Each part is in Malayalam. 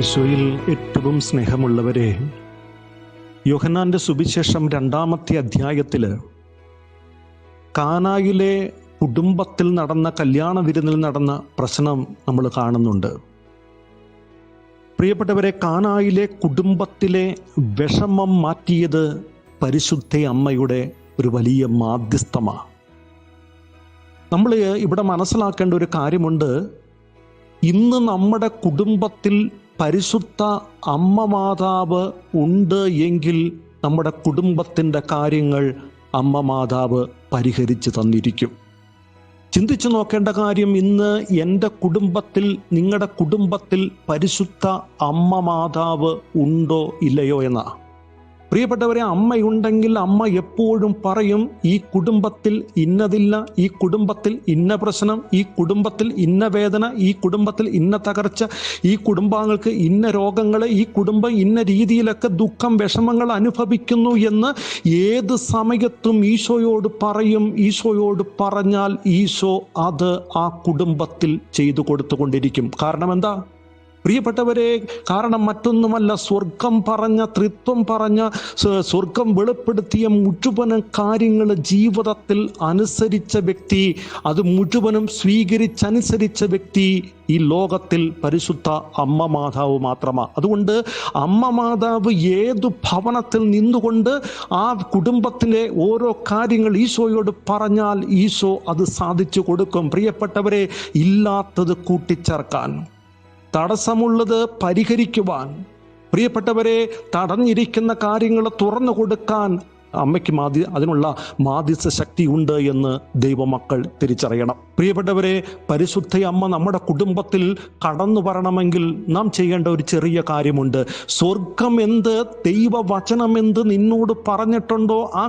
ഈശോയിൽ ഏറ്റവും സ്നേഹമുള്ളവരെ യോഹന്നാന്റെ സുവിശേഷം രണ്ടാമത്തെ അധ്യായത്തിൽ കാനായിലെ കുടുംബത്തിൽ നടന്ന കല്യാണ വിരുന്നിൽ നടന്ന പ്രശ്നം നമ്മൾ കാണുന്നുണ്ട്. പ്രിയപ്പെട്ടവരെ കാനായിലെ കുടുംബത്തിലെ വിഷമം മാറ്റിയത് പരിശുദ്ധ അമ്മയുടെ ഒരു വലിയ മാധ്യസ്ഥമാണ് നമ്മൾ ഇവിടെ മനസ്സിലാക്കേണ്ട ഒരു കാര്യമുണ്ട്. ഇന്ന് നമ്മുടെ കുടുംബത്തിൽ പരിശുദ്ധ അമ്മ മാതാവ് ഉണ്ട് എങ്കിൽ നമ്മുടെ കുടുംബത്തിന്റെ കാര്യങ്ങൾ അമ്മ മാതാവ് പരിഹരിച്ച് തന്നിരിക്കും. ചിന്തിച്ചു നോക്കേണ്ട കാര്യം ഇന്ന് എന്റെ കുടുംബത്തിൽ നിങ്ങളുടെ കുടുംബത്തിൽ പരിശുദ്ധ അമ്മ മാതാവ് ഉണ്ടോ ഇല്ലയോ എന്നാ? പ്രിയപ്പെട്ടവരെ അമ്മയുണ്ടെങ്കിൽ അമ്മ എപ്പോഴും പറയും ഈ കുടുംബത്തിൽ ഇന്നതില്ല ഈ കുടുംബത്തിൽ ഇന്ന പ്രശ്നം ഈ കുടുംബത്തിൽ ഇന്ന വേദന ഈ കുടുംബത്തിൽ ഇന്ന തകർച്ച ഈ കുടുംബാംഗങ്ങൾക്ക് ഇന്ന രോഗങ്ങൾ ഈ കുടുംബം ഇന്ന രീതിയിലൊക്കെ ദുഃഖം വിഷമങ്ങൾ അനുഭവിക്കുന്നു എന്ന് ഏത് സമയത്തും ഈശോയോട് പറയും. ഈശോയോട് പറഞ്ഞാൽ ഈശോ അത് ആ കുടുംബത്തിൽ ചെയ്തു കൊടുത്തുകൊണ്ടിരിക്കും. കാരണം എന്താ? പ്രിയപ്പെട്ടവരെ കാരണം മറ്റൊന്നുമല്ല സ്വർഗം പറഞ്ഞ ത്രിത്വം പറഞ്ഞ സ്വ- സ്വർഗം വെളിപ്പെടുത്തിയ മുഴുവനും കാര്യങ്ങൾ ജീവിതത്തിൽ അനുസരിച്ച വ്യക്തി അത് മുഴുവനും സ്വീകരിച്ചനുസരിച്ച വ്യക്തി ഈ ലോകത്തിൽ പരിശുദ്ധ അമ്മ മാതാവ് മാത്രമാണ് അതുകൊണ്ട് അമ്മ മാതാവ് ഏതു ഭവനത്തിൽ നിന്നുകൊണ്ട് ആ കുടുംബത്തിലെ ഓരോ കാര്യങ്ങൾ ഈശോയോട് പറഞ്ഞാൽ ഈശോ അത് സാധിച്ചു കൊടുക്കും. പ്രിയപ്പെട്ടവരെ ഇല്ലാത്തത് കൂട്ടിച്ചേർക്കാൻ. തടസ്സമുള്ളത് പരിഹരിക്കുവാൻ. പ്രിയപ്പെട്ടവരെ തടഞ്ഞിരിക്കുന്ന കാര്യങ്ങൾ തുറന്നു കൊടുക്കാൻ അമ്മയ്ക്ക് മാധ്യ അതിനുള്ള മാധ്യസ്ഥ ശക്തി ഉണ്ട് എന്ന് ദൈവമക്കൾ തിരിച്ചറിയണം. പ്രിയപ്പെട്ടവരെ പരിശുദ്ധ അമ്മ നമ്മുടെ കുടുംബത്തിൽ കടന്നു വരണമെങ്കിൽ നാം ചെയ്യേണ്ട ഒരു ചെറിയ കാര്യമുണ്ട്. സ്വർഗം എന്ത് ദൈവവചനം എന്ത് നിന്നോട് പറഞ്ഞിട്ടുണ്ടോ ആ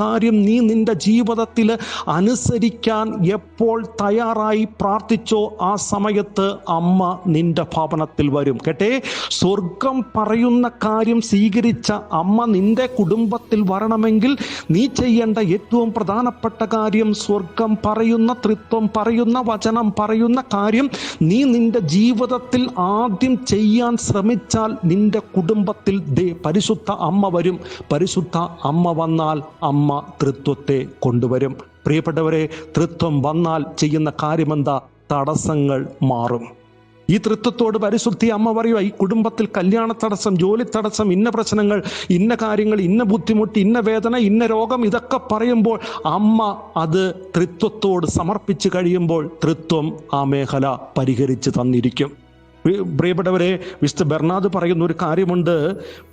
കാര്യം നീ നിന്റെ ജീവിതത്തിൽ അനുസരിക്കാൻ എപ്പോൾ തയ്യാറായി പ്രാർത്ഥിച്ചോ ആ സമയത്ത് അമ്മ നിന്റെ ഭവനത്തിൽ വരും. കേട്ടെ? സ്വർഗം പറയുന്ന കാര്യം സ്വീകരിച്ച അമ്മ നിന്റെ കുടുംബത്തിൽ വരണമെങ്കിൽ നീ ചെയ്യേണ്ട ഏറ്റവും പ്രധാനപ്പെട്ട കാര്യം സ്വർഗം പറയുന്ന തൃത്വം പറയുന്ന വചനം പറയുന്ന കാര്യം നീ നിന്റെ ജീവിതത്തിൽ ആദ്യം ചെയ്യാൻ ശ്രമിച്ചാൽ നിന്റെ കുടുംബത്തിൽ ദേ പരിശുദ്ധ അമ്മ വരും. പരിശുദ്ധ അമ്മ വന്നാൽ അമ്മ തൃത്വത്തെ കൊണ്ടുവരും. പ്രിയപ്പെട്ടവരെ തൃത്വം വന്നാൽ ചെയ്യുന്ന കാര്യമെന്താ? തടസ്സങ്ങൾ മാറും. ഈ തൃത്വത്തോട് പരിശുദ്ധി അമ്മ പറയുക ഈ കുടുംബത്തിൽ കല്യാണ തടസ്സം ജോലി തടസ്സം ഇന്ന പ്രശ്നങ്ങൾ ഇന്ന കാര്യങ്ങൾ ഇന്ന ബുദ്ധിമുട്ട് ഇന്ന വേദന ഇന്ന രോഗം ഇതൊക്കെ പറയുമ്പോൾ അമ്മ അത് തൃത്വത്തോട് സമർപ്പിച്ച് കഴിയുമ്പോൾ തൃത്വം ആ മേഖല പരിഹരിച്ച് തന്നിരിക്കും. പ്രിയപ്പെട്ടവരെ വിശുദ്ധ ബെർണാദ് പറയുന്ന ഒരു കാര്യമുണ്ട്.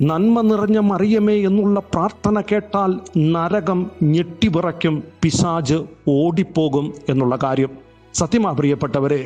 നന്മ നിറഞ്ഞ മറിയമേ എന്നുള്ള പ്രാർത്ഥന കേട്ടാൽ നരകം ഞെട്ടിവിറയ്ക്കും പിശാജ് ഓടിപ്പോകും എന്നുള്ള കാര്യം. സത്യമാ പ്രിയപ്പെട്ടവരെ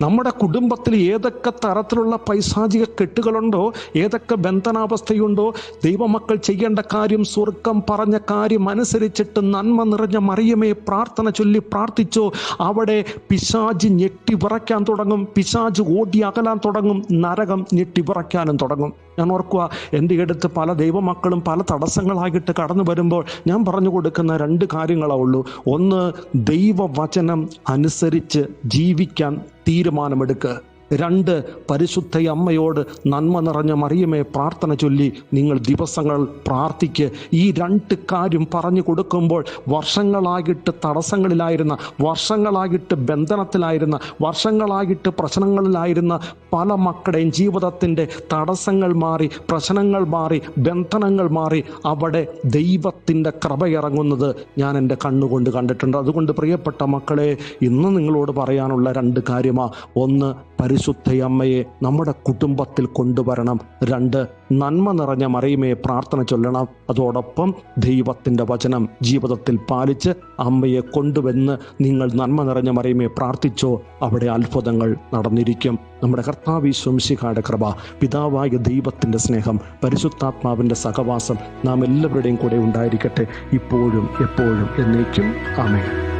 നമ്മുടെ കുടുംബത്തിൽ ഏതൊക്കെ തരത്തിലുള്ള പൈശാചിക കെട്ടുകളുണ്ടോ ഏതൊക്കെ ബന്ധനാവസ്ഥയുണ്ടോ ദൈവമക്കൾ ചെയ്യേണ്ട കാര്യം സ്വർഗം പറഞ്ഞ കാര്യം അനുസരിച്ചിട്ട് നന്മ നിറഞ്ഞ മറിയമേ പ്രാർത്ഥന ചൊല്ലി പ്രാർത്ഥിച്ചോ അവിടെ പിശാജ് ഞെട്ടി വിറയ്ക്കാൻ തുടങ്ങും പിശാജ് ഓടി അകലാൻ തുടങ്ങും നരകം ഞെട്ടി വിറയ്ക്കാനും തുടങ്ങും. ഞാൻ ഓർക്കുക എന്റെ അടുത്ത് പല ദൈവമക്കളും പല തടസ്സങ്ങളായിട്ട് കടന്നു വരുമ്പോൾ ഞാൻ പറഞ്ഞു കൊടുക്കുന്ന രണ്ട് കാര്യങ്ങളേ ഉള്ളൂ. ഒന്ന് ദൈവവചനം അനുസരിച്ച് ജീവിക്കാൻ தீர்மானம் எடுக்க രണ്ട് പരിശുദ്ധ അമ്മയോട് നന്മ നിറഞ്ഞ മറിയമേ പ്രാർത്ഥന ചൊല്ലി നിങ്ങൾ ദിവസങ്ങൾ പ്രാർത്ഥിക്ക്. ഈ രണ്ട് കാര്യം പറഞ്ഞു കൊടുക്കുമ്പോൾ വർഷങ്ങളായിട്ട് തടസ്സങ്ങളിലായിരുന്ന വർഷങ്ങളായിട്ട് ബന്ധനത്തിലായിരുന്ന വർഷങ്ങളായിട്ട് പ്രശ്നങ്ങളിലായിരുന്ന പല മക്കളുടെയും ജീവിതത്തിന്റെ തടസ്സങ്ങൾ മാറി പ്രശ്നങ്ങൾ മാറി ബന്ധനങ്ങൾ മാറി അവിടെ ദൈവത്തിന്റെ കൃപയിറങ്ങുന്നത് ഞാൻ എന്റെ കണ്ണുകൊണ്ട് കണ്ടിട്ടുണ്ട്. അതുകൊണ്ട് പ്രിയപ്പെട്ട മക്കളെ ഇന്ന് നിങ്ങളോട് പറയാനുള്ള രണ്ട് കാര്യമാണ് ഒന്ന് പരിശുദ്ധ അമ്മയെ നമ്മുടെ കുടുംബത്തിൽ കൊണ്ടുവരണം. രണ്ട് നന്മ നിറഞ്ഞ മറിയുമേ പ്രാർത്ഥന ചൊല്ലണം. അതോടൊപ്പം ദൈവത്തിന്റെ വചനം ജീവിതത്തിൽ പാലിച്ച് അമ്മയെ കൊണ്ടുവന്ന് നിങ്ങൾ നന്മ നിറഞ്ഞ മറിയുമേ പ്രാർത്ഥിച്ചോ അവിടെ അത്ഭുതങ്ങൾ നടന്നിരിക്കും. നമ്മുടെ കർത്താവ് ശംശികായുടെ കൃപ പിതാവായ ദൈവത്തിന്റെ സ്നേഹം പരിശുദ്ധാത്മാവിന്റെ സഹവാസം നാം എല്ലാവരുടെയും കൂടെ ഉണ്ടായിരിക്കട്ടെ. ഇപ്പോഴും എപ്പോഴും എന്നേക്കും. ആമേ